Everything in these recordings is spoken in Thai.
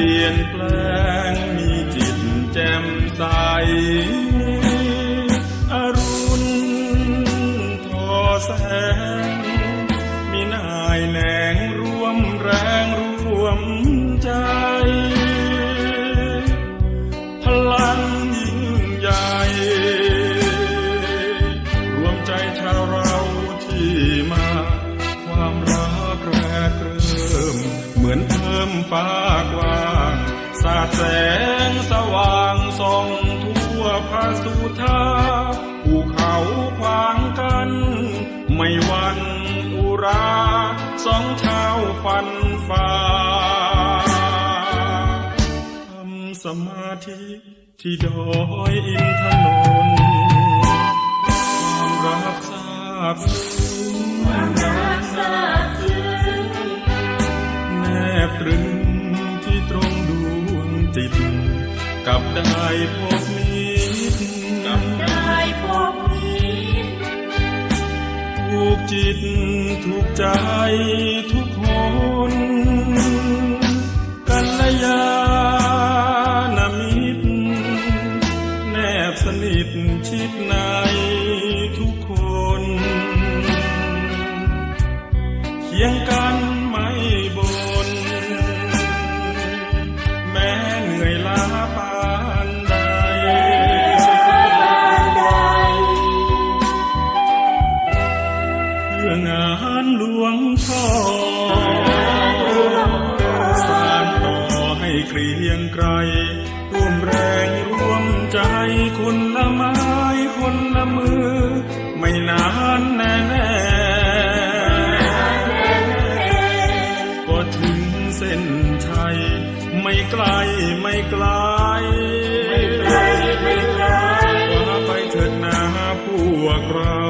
ลี่ยนแปลงมีจิตแจ่มใสอรุณทอแสง มีนายแหนงร่วมแรงร่วมใจ พลังยิ่งใหญ่ รวมใจชาวเราที่มา ความรักแรกเริ่ม เหมือนเพิ่มฟ้า สาดแสงสว่างส่องทั่วภาสุธาภูเขาขวางกัน ไม่วันอุราสองเท้าฟันฝ่าทำสมาธิที่ดอยอินทนนท์ความรักทราบซึ้ง กับได้พบมิตรกับได้พบมิตรถูกจิตถูกใจทุกคนกัลยาณมิตรแนบสนิทชิดในทุกคนเคียงกันานหลวงพ่อสานต่อให้เกรียงไกรร่วมแรงร่วมใจคนละไม้คนละมือ ไม่นานแน่แน่ก็ถึงเส้นชัย ไม่ไกลไม่ไกลว่าไปเถิดนาพวกเรา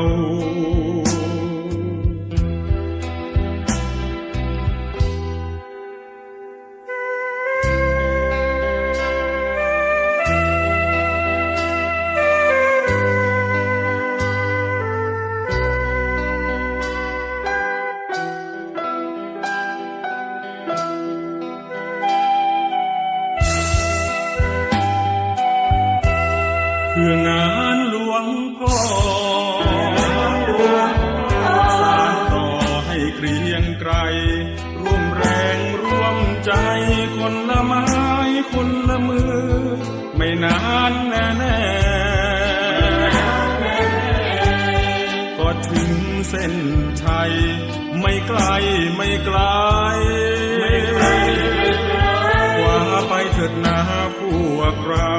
เพื่องานหลวงพ่อสานต่อให้เกรียงไกรร่วมแรงร่วมใจคนละไม้คนละมือ ไม่นานแน่แน่ก็ถึงเส้นชัย ไม่ไกลไม่ไกลกว่าไปเถิดนาพวกเรา